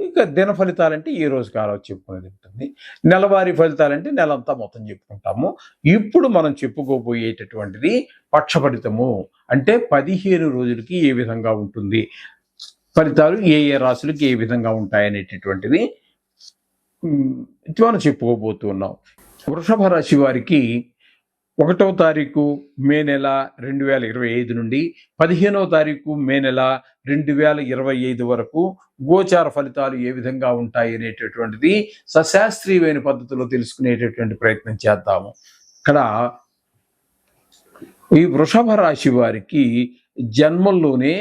ఇంకా దిన ఫలితాలంటే ఏ రోజు కాలం చెప్పుకునేది ఉంటుంది. నెలవారీ ఫలితాలంటే నెలంతా మొత్తం చెప్పుకుంటాము. ఇప్పుడు మనం చెప్పుకోబోయేటటువంటిది పక్ష ఫలితము అంటే పదిహేను రోజులకి ఏ విధంగా ఉంటుంది? ఫలితాలు ఏ ఏ రాశులకి ఏ విధంగా ఉంటాయనేటటువంటిది మనం చెప్పుకోబోతున్నాం. వృషభ రాశి వారికి ఒకటవ తారీఖు మే నెల రెండు వేల ఇరవై ఐదు నుండి పదిహేనవ తారీఖు మే నెల రెండు వేల ఇరవై ఐదు వరకు గోచార ఫలితాలు ఏ విధంగా ఉంటాయి అనేటటువంటిది సశాస్త్రీయమైన పద్ధతిలో తెలుసుకునేటటువంటి ప్రయత్నం చేద్దాము. ఇక్కడ ఈ వృషభ రాశి వారికి జన్మంలోనే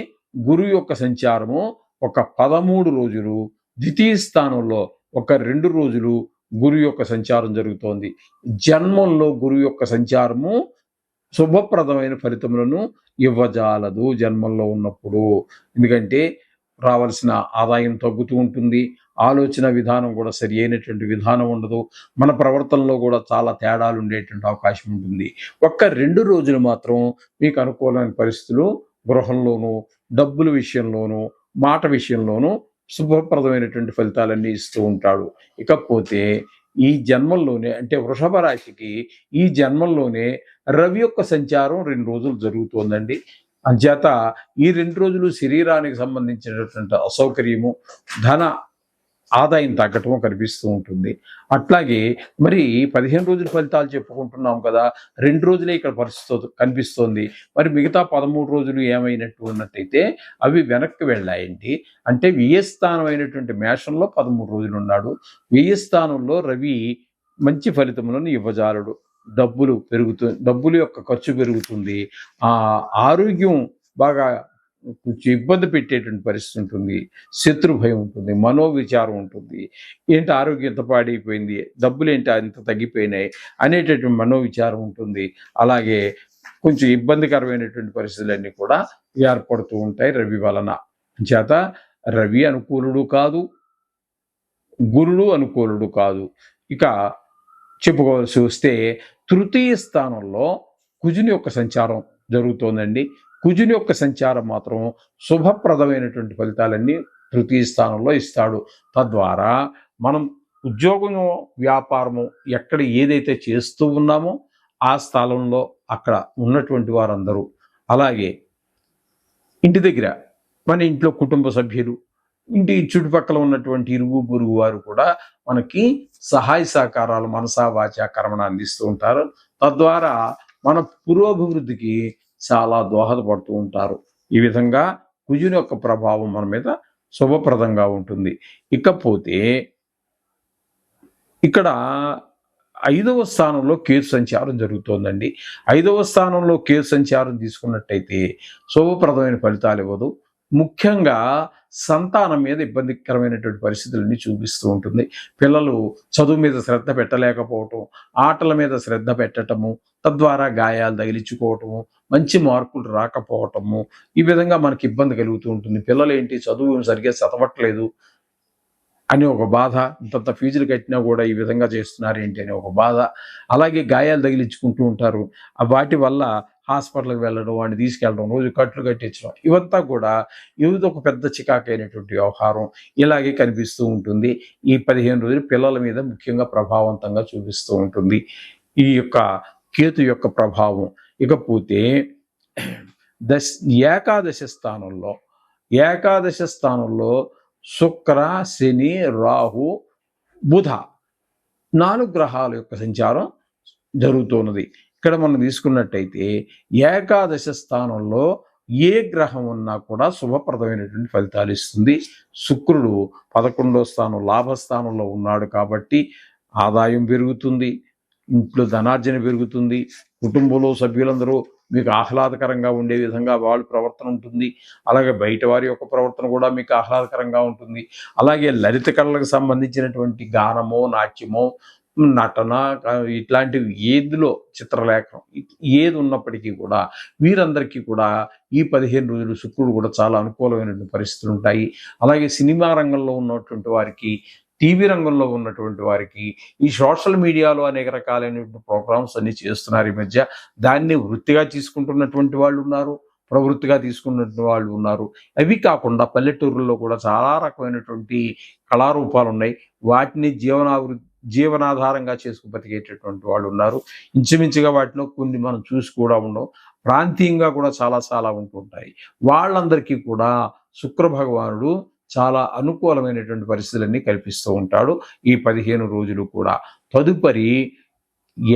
గురు యొక్క సంచారము ఒక పదమూడు రోజులు ద్వితీయ స్థానంలో ఒక రెండు రోజులు గురు యొక్క సంచారం జరుగుతోంది. జన్మంలో గురువు యొక్క సంచారము శుభప్రదమైన ఫలితములను ఇవ్వజాలదు జన్మంలో ఉన్నప్పుడు. ఎందుకంటే రావాల్సిన ఆదాయం తగ్గుతూ ఉంటుంది. ఆలోచన విధానం కూడా సరి అయినటువంటి విధానం ఉండదు. మన ప్రవర్తనలో కూడా చాలా తేడాలు ఉండేటువంటి అవకాశం ఉంటుంది. ఒక్క రెండు రోజులు మాత్రం మీకు అనుకూలమైన పరిస్థితులు గృహంలోనూ డబ్బుల విషయంలోనూ మాట విషయంలోనూ శుభప్రదమైనటువంటి ఫలితాలన్నీ ఇస్తూ ఉంటాడు. ఇకపోతే ఈ జన్మంలోనే అంటే వృషభ రాశికి ఈ జన్మంలోనే రవి యొక్క సంచారం రెండు రోజులు జరుగుతోందండి. అంచేత ఈ రెండు రోజులు శరీరానికి సంబంధించినటువంటి అసౌకర్యము ధన ఆదాయం తగ్గటం కనిపిస్తూ ఉంటుంది. అట్లాగే మరి పదిహేను రోజుల ఫలితాలు చెప్పుకుంటున్నాం కదా రెండు రోజులే ఇక్కడ పరిస్థితి కనిపిస్తోంది. మరి మిగతా పదమూడు రోజులు ఏమైనట్టు ఉన్నట్టయితే అవి వెనక్కి వెళ్ళాయండి. అంటే వ్యయ స్థానం అయినటువంటి మేషంలో పదమూడు రోజులు ఉన్నాడు. వ్యయ స్థానంలో రవి మంచి ఫలితములను ఇవ్వజాలడు. డబ్బులు పెరుగుతు డబ్బుల యొక్క ఖర్చు పెరుగుతుంది. ఆ ఆరోగ్యం బాగా కొంచెం ఇబ్బంది పెట్టేటువంటి పరిస్థితి ఉంటుంది. శత్రు భయం ఉంటుంది. మనోవిచారం ఉంటుంది. ఏంటి ఆరోగ్యం ఎంత పాడైపోయింది? డబ్బులు ఏంటి అంత తగ్గిపోయినాయి? అనేటటువంటి మనోవిచారం ఉంటుంది. అలాగే కొంచెం ఇబ్బందికరమైనటువంటి పరిస్థితులన్నీ కూడా ఏర్పడుతూ ఉంటాయి రవి వలన. చేత రవి అనుకూలుడు కాదు. గురుడు అనుకూలుడు కాదు. ఇక చెప్పుకోవాల్సి వస్తే తృతీయ స్థానంలో కుజుని యొక్క సంచారం జరుగుతోందండి. కుజుని యొక్క సంచారం మాత్రం శుభప్రదమైనటువంటి ఫలితాలన్నీ తృతీయ స్థానంలో ఇస్తాడు. తద్వారా మనం ఉద్యోగము వ్యాపారము ఎక్కడ ఏదైతే చేస్తూ ఉన్నామో ఆ స్థలంలో అక్కడ ఉన్నటువంటి వారందరూ. అలాగే ఇంటి దగ్గర మన ఇంట్లో కుటుంబ సభ్యులు ఇంటి చుట్టుపక్కల ఉన్నటువంటి ఇరుగు పొరుగు వారు కూడా మనకి సహాయ సహకారాలు మనసా వాచ కర్మను అందిస్తూ ఉంటారు. తద్వారా మన పురోభివృద్ధికి చాలా దోహదపడుతూ ఉంటారు. ఈ విధంగా కుజుని యొక్క ప్రభావం మన మీద శుభప్రదంగా ఉంటుంది. ఇకపోతే ఇక్కడ ఐదవ స్థానంలో కేతు సంచారం జరుగుతోందండి. ఐదవ స్థానంలో కేతు సంచారం తీసుకున్నట్టయితే శుభప్రదమైన ఫలితాలు ఇవ్వదు. ముఖ్యంగా సంతానం మీద ఇబ్బందికరమైనటువంటి పరిస్థితులన్నీ చూపిస్తూ ఉంటుంది. పిల్లలు చదువు మీద శ్రద్ధ పెట్టలేకపోవటం ఆటల మీద శ్రద్ధ పెట్టటము తద్వారా గాయాలు తగిలించుకోవటము మంచి మార్కులు రాకపోవటము ఈ విధంగా మనకి ఇబ్బంది కలుగుతూ ఉంటుంది. పిల్లలు ఏంటి చదువు సరిగ్గా చదవట్లేదు అని ఒక బాధ ఇంతంత ఫీజులు కట్టినా కూడా ఈ విధంగా చేస్తున్నారు ఏంటి అని ఒక బాధ. అలాగే గాయాలు తగిలించుకుంటూ ఉంటారు. వాటి వల్ల హాస్పిటల్కి వెళ్ళడం వాడిని తీసుకెళ్ళడం రోజు కట్లు కట్టించడం ఇవంతా కూడా ఇది ఒక పెద్ద చికాకైనటువంటి వ్యవహారం ఇలాగే కనిపిస్తూ ఉంటుంది. ఈ పదిహేను రోజులు పిల్లల మీద ముఖ్యంగా ప్రభావవంతంగా చూపిస్తూ ఉంటుంది. ఈ యొక్క కేతు యొక్క ప్రభావం. ఇకపోతే దశ ఏకాదశ స్థానంలో ఏకాదశ స్థానంలో శుక్ర శని రాహు బుధ నాలుగు గ్రహాల యొక్క సంచారం జరుగుతున్నది. ఇక్కడ మనం తీసుకున్నట్టయితే ఏకాదశ స్థానంలో ఏ గ్రహం ఉన్నా కూడా శుభప్రదమైనటువంటి ఫలితాలు ఇస్తుంది. శుక్రుడు పదకొండో స్థానం లాభస్థానంలో ఉన్నాడు కాబట్టి ఆదాయం పెరుగుతుంది ఇంట్లో ధనార్జన పెరుగుతుంది కుటుంబంలో సభ్యులందరూ మీకు ఆహ్లాదకరంగా ఉండే విధంగా వాళ్ళ ప్రవర్తన ఉంటుంది. అలాగే బయట వారి యొక్క ప్రవర్తన కూడా మీకు ఆహ్లాదకరంగా ఉంటుంది. అలాగే లలిత కళలకు సంబంధించినటువంటి గానమో నాట్యమో నటన ఇట్లాంటివి ఏదిలో చిత్రలేఖనం ఏది ఉన్నప్పటికీ కూడా వీరందరికీ కూడా ఈ పదిహేను రోజులు శుక్రుడు కూడా చాలా అనుకూలమైనటువంటి పరిస్థితులు ఉంటాయి. అలాగే సినిమా రంగంలో ఉన్నటువంటి వారికి టీవీ రంగంలో ఉన్నటువంటి వారికి ఈ సోషల్ మీడియాలో అనేక రకాలైనటువంటి ప్రోగ్రామ్స్ అన్ని చేస్తున్నారు ఈ మధ్య. దాన్ని వృత్తిగా తీసుకుంటున్నటువంటి వాళ్ళు ఉన్నారు ప్రవృత్తిగా తీసుకున్నటువంటి వాళ్ళు ఉన్నారు. అవి కాకుండా పల్లెటూరుల్లో కూడా చాలా రకమైనటువంటి కళారూపాలు ఉన్నాయి. వాటిని జీవనాభివృద్ధి జీవనాధారంగా చేసుకు బతికేటటువంటి వాళ్ళు ఉన్నారు. ఇంచుమించుగా వాటిలో కొన్ని మనం చూసి కూడా ఉండవు ప్రాంతీయంగా కూడా చాలా చాలా ఉంటుంటాయి. వాళ్ళందరికీ కూడా శుక్ర భగవానుడు చాలా అనుకూలమైనటువంటి పరిస్థితులన్నీ కల్పిస్తూ ఉంటాడు ఈ పదిహేను రోజులు కూడా. తదుపరి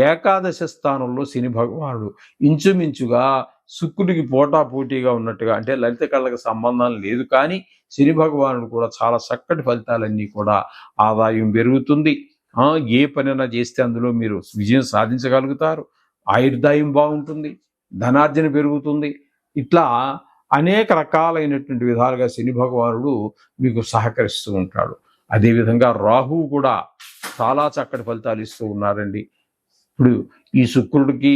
ఏకాదశ స్థానంలో శని భగవానుడు ఇంచుమించుగా శుక్రుడికి పోటాపోటీగా ఉన్నట్టుగా అంటే లలిత కళ్ళకి సంబంధం లేదు కానీ శని భగవానుడు కూడా చాలా చక్కటి ఫలితాలన్నీ కూడా ఆదాయం పెరుగుతుంది. ఏ పనైనా చేస్తే అందులో మీరు విజయం సాధించగలుగుతారు. ఆయుర్దాయం బాగుంటుంది ధనార్జన పెరుగుతుంది. ఇట్లా అనేక రకాలైనటువంటి విధాలుగా శని భగవానుడు మీకు సహకరిస్తూ ఉంటాడు. అదేవిధంగా రాహువు కూడా చాలా చక్కటి ఫలితాలు ఇస్తూ ఉన్నారండి. ఇప్పుడు ఈ శుక్రుడికి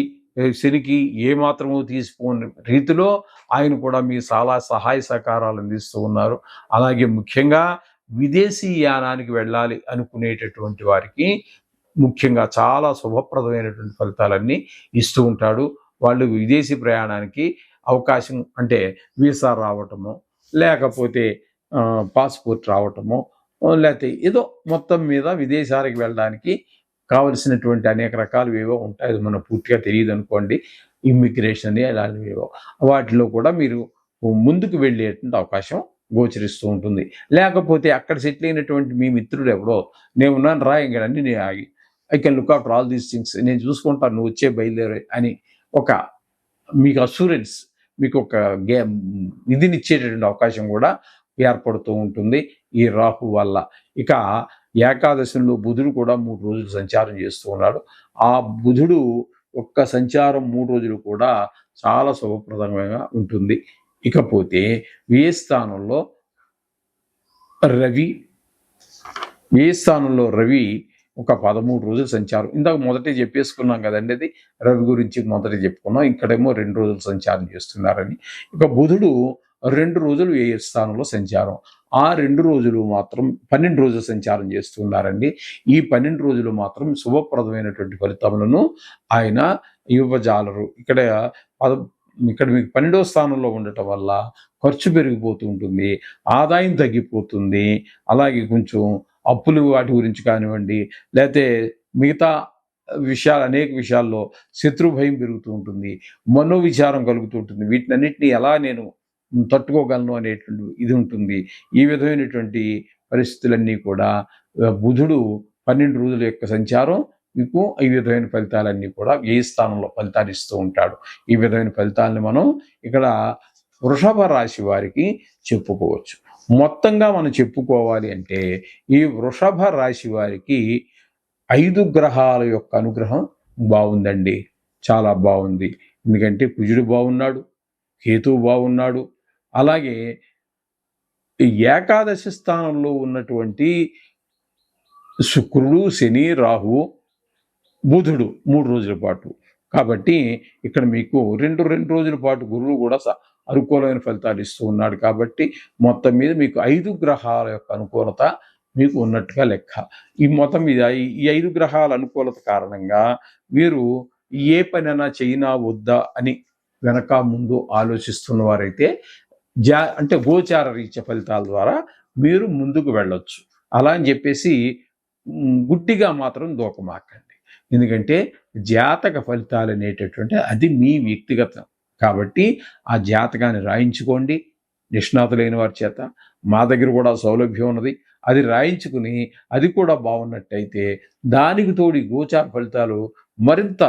శనికి ఏ మాత్రమూ తీసిపోని రీతిలో ఆయన కూడా మీ చాలా సహాయ సహకారాలు అందిస్తూ ఉన్నారు. అలాగే ముఖ్యంగా విదేశీ యానానికి వెళ్ళాలి అనుకునేటటువంటి వారికి ముఖ్యంగా చాలా శుభప్రదమైనటువంటి ఫలితాలన్నీ ఇస్తూ ఉంటాడు. వాళ్ళు విదేశీ ప్రయాణానికి అవకాశం అంటే వీసా రావటము లేకపోతే పాస్పోర్ట్ రావటము లేకపోతే ఏదో మొత్తం మీద విదేశాలకు వెళ్ళడానికి కావలసినటువంటి అనేక రకాలు ఏవో ఉంటాయి. అది మనకు పూర్తిగా తెలియదు అనుకోండి. ఇమ్మిగ్రేషన్ అని అలాంటివి ఏవో. వాటిలో కూడా మీరు ముందుకు వెళ్ళేటువంటి అవకాశం గోచరిస్తూ ఉంటుంది. లేకపోతే అక్కడ సెటిల్ అయినటువంటి మీ మిత్రుడు ఎవడో నేను ఉన్నాను రా ఇంకడన్నీ అన్ని నేను ఆగి I can look after all these things నేను చూసుకుంటాను నువ్వు వచ్చే బయలుదేరే అని ఒక మీకు అసూరెన్స్ మీకు ఒక గే ఇదినిచ్చేటటువంటి అవకాశం కూడా ఏర్పడుతూ ఉంటుంది ఈ రాహు వల్ల. ఇక ఏకాదశిలో బుధుడు కూడా మూడు రోజులు సంచారం చేస్తూ ఉన్నాడు. ఆ బుధుడు ఒక్క సంచారం మూడు రోజులు కూడా చాలా శుభప్రదంగా ఉంటుంది. ఇకపోతే వ్యయ స్థానంలో రవి వ్యయ స్థానంలో రవి ఒక పదమూడు రోజులు సంచారం? ఇందాక మొదటే చెప్పేసుకున్నాం కదండి అది. రవి గురించి మొదట చెప్పుకున్నాం. ఇక్కడేమో రెండు రోజులు సంచారం చేస్తున్నారని. ఇక బుధుడు రెండు రోజులు ఏ స్థానంలో సంచారం? ఆ రెండు రోజులు మాత్రం పన్నెండు రోజులు సంచారం చేస్తున్నారండి. ఈ పన్నెండు రోజులు మాత్రం శుభప్రదమైనటువంటి ఫలితములను ఆయన ఇవ్వజాలరు. ఇక్కడ పద ఇక్కడ మీకు పన్నెండవ స్థానంలో ఉండటం వల్ల ఖర్చు పెరిగిపోతూ ఉంటుంది ఆదాయం తగ్గిపోతుంది అలాగే కొంచెం అప్పులు వాటి గురించి కానివ్వండి లేకపోతే మిగతా విషయాలు అనేక విషయాల్లో శత్రు భయం పెరుగుతూ ఉంటుంది మనో విచారం కలుగుతూ ఉంటుంది. వీటినన్నింటినీ ఎలా నేను తట్టుకోగలను అనేటువంటి ఇది ఉంటుంది. ఈ విధమైనటువంటి పరిస్థితులన్నీ కూడా బుధుడు పన్నెండు రోజుల యొక్క సంచారం మీకు ఈ విధమైన ఫలితాలన్నీ కూడా ఏ స్థానంలో ఫలితాలు ఇస్తూ ఉంటాడు. ఈ విధమైన ఫలితాలని మనం ఇక్కడ వృషభ రాశి వారికి చెప్పుకోవచ్చు. మొత్తంగా మనం చెప్పుకోవాలి అంటే ఈ వృషభ రాశి వారికి ఐదు గ్రహాల యొక్క అనుగ్రహం బాగుందండి. చాలా బాగుంది. ఎందుకంటే కుజుడు బాగున్నాడు కేతువు బాగున్నాడు. అలాగే ఏకాదశి స్థానంలో ఉన్నటువంటి శుక్రుడు శని రాహువు బుధుడు మూడు రోజుల పాటు. కాబట్టి ఇక్కడ మీకు రెండు రెండు రోజుల పాటు గురువు కూడా అనుకూలమైన ఫలితాలు ఇస్తూ ఉన్నాడు కాబట్టి మొత్తం మీద మీకు ఐదు గ్రహాల యొక్క అనుకూలత మీకు ఉన్నట్టుగా లెక్క. ఈ మొత్తం మీద ఈ- ఐదు గ్రహాల అనుకూలత కారణంగా మీరు ఏ పనైనా చైనా వద్దా అని వెనక ముందు ఆలోచిస్తున్న వారైతే జా అంటే గోచార రీత్య ఫలితాల ద్వారా మీరు ముందుకు వెళ్ళొచ్చు. అలా అని చెప్పేసి గుట్టిగా మాత్రం దూకమాకండి. ఎందుకంటే జాతక ఫలితాలు అనేటటువంటి అది మీ వ్యక్తిగతం. కాబట్టి ఆ జాతకాన్ని రాయించుకోండి. నిష్ణాతులైన వారి చేత మా దగ్గర కూడా సౌలభ్యం ఉన్నది. అది రాయించుకుని అది కూడా బాగున్నట్టయితే దానికి తోడి గోచార ఫలితాలు మరింత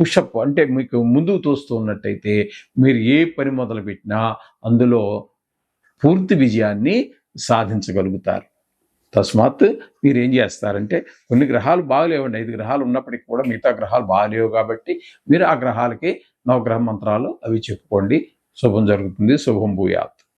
పుషప్ అంటే మీకు ముందుకు తోస్తూ ఉన్నట్టయితే మీరు ఏ పని మొదలు పెట్టినా అందులో పూర్తి విజయాన్ని సాధించగలుగుతారు. తస్మాత్ మీరు ఏం చేస్తారంటే కొన్ని గ్రహాలు బాగలేవండి. ఐదు గ్రహాలు ఉన్నప్పటికీ కూడా మిగతా గ్రహాలు బాగలేవు కాబట్టి మీరు ఆ గ్రహాలకి నవగ్రహ మంత్రాలు అవి చెప్పుకోండి. శుభం జరుగుతుంది. శుభం భూయాలు